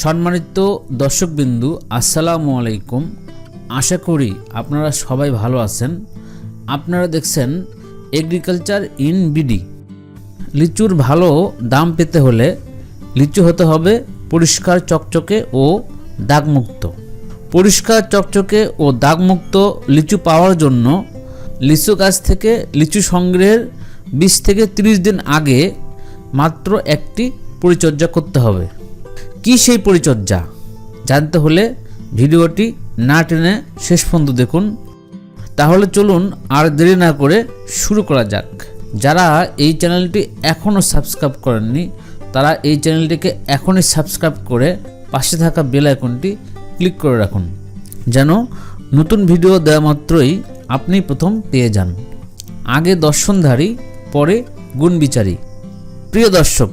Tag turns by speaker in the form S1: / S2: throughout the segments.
S1: সম্মানিত দর্শকবিন্দু, আসসালামু আলাইকুম। আশা করি আপনারা সবাই ভালো আছেন। আপনারা দেখছেন এগ্রিকালচার ইন বিডি লিচুর ভালো দাম পেতে হলে লিচু হতে হবে পরিষ্কার চকচকে ও দাগমুক্ত। পরিষ্কার চকচকে ও দাগমুক্ত লিচু পাওয়ার জন্য লিচু গাছ থেকে লিচু সংগ্রহের বিশ থেকে ৩০ দিন আগে মাত্র একটি পরিচর্যা করতে হবে। কি সেই পরিচর্যা? জানতে হলে ভিডিওটি না টেনে শেষ পর্যন্ত দেখুন। তাহলে চলুন আর দেরি না করে শুরু করা যাক। যারা এই চ্যানেলটি এখনও সাবস্ক্রাইব করেননি, তারা এই চ্যানেলটিকে এখনই সাবস্ক্রাইব করে পাশে থাকা বেল আইকনটি ক্লিক করে রাখুন, যেন নতুন ভিডিও দেওয়া মাত্রই আপনি প্রথম পেয়ে যান। আগে দর্শনধারী, পরে গুণবিচারী। প্রিয় দর্শক,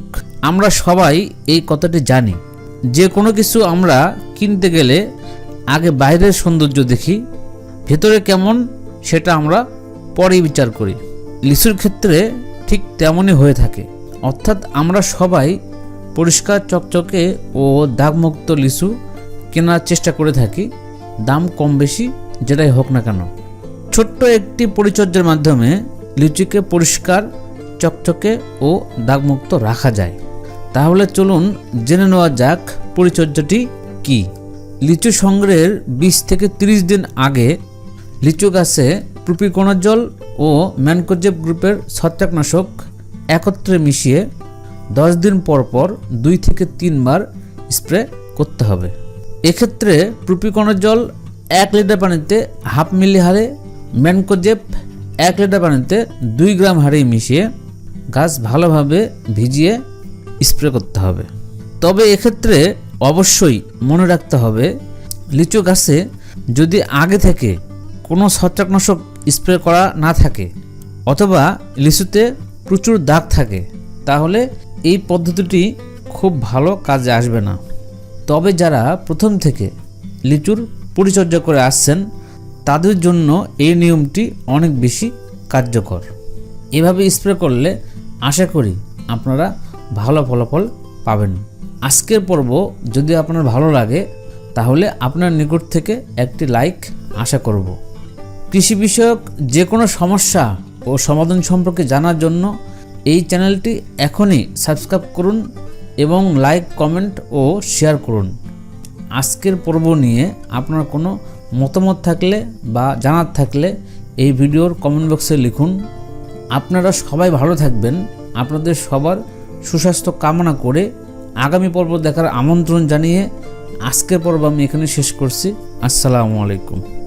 S1: আমরা সবাই এই কথাটি জানি। যে কোনো কিছু আমরা কিনতে গেলে আগে বাইরের সৌন্দর্য দেখি, ভেতরে কেমন সেটা আমরা পরে বিচার করি। লিচুর ক্ষেত্রে ঠিক তেমনই হয়ে থাকে। অর্থাৎ আমরা সবাই পরিষ্কার চকচকে ও দাগমুক্ত লিচু কেনার চেষ্টা করে থাকি, দাম কম বেশি যেটাই হোক না কেন। ছোট্ট একটি পরিচর্যার মাধ্যমে লিচুকে পরিষ্কার, চকচকে ও দাগমুক্ত রাখা যায়। তাহলে চলুন জেনে নেওয়া যাক পরিচর্যাটি কি। লিচু সংগ্রহের বিশ থেকে ৩০ দিন আগে লিচু গাছে প্রুপিকোনাজল ও ম্যানকোজেব গ্রুপের ছত্রাকনাশক একত্রে মিশিয়ে দশ দিন পর পর দুই থেকে তিনবার স্প্রে করতে হবে। এক্ষেত্রে প্রুপিকোনাজল এক লিটার পানিতে হাফ মিলি হারে, ম্যানকোজেব এক লিটার পানিতে দুই গ্রাম হারে মিশিয়ে গাছ ভালোভাবে ভিজিয়ে স্প্রে করতে হবে। তবে এক্ষেত্রে অবশ্যই মনে রাখতে হবে, লিচু গাছে যদি আগে থেকে কোনো ছত্রাকনাশক স্প্রে করা না থাকে অথবা লিচুতে প্রচুর দাগ থাকে, তাহলে এই পদ্ধতিটি খুব ভালো কাজে আসবে না। তবে যারা প্রথম থেকে লিচুর পরিচর্যা করে আসছেন, তাদের জন্য এই নিয়মটি অনেক বেশি কার্যকর। এভাবে স্প্রে করলে আশা করি আপনারা ভালো ফলাফল পাবেন। আজকের পর্ব যদি আপনার ভালো লাগে, তাহলে আপনার নিকট থেকে একটি লাইক আশা করব। কৃষি বিষয়ক যে কোনো সমস্যা ও সমাধান সম্পর্কে জানার জন্য এই চ্যানেলটি এখনই সাবস্ক্রাইব করুন এবং লাইক, কমেন্ট ও শেয়ার করুন। আজকের পর্ব নিয়ে আপনার কোনো মতামত থাকলে বা জানার থাকলে এই ভিডিওর কমেন্ট বক্সে লিখুন। আপনারা সবাই ভালো থাকবেন। আপনাদের সবার সুস্বাস্থ্য কামনা করে আগামী পর্ব দেখার আমন্ত্রণ জানিয়ে আজকের পর্ব আমি এখানে শেষ করছি। আসসালামু আলাইকুম।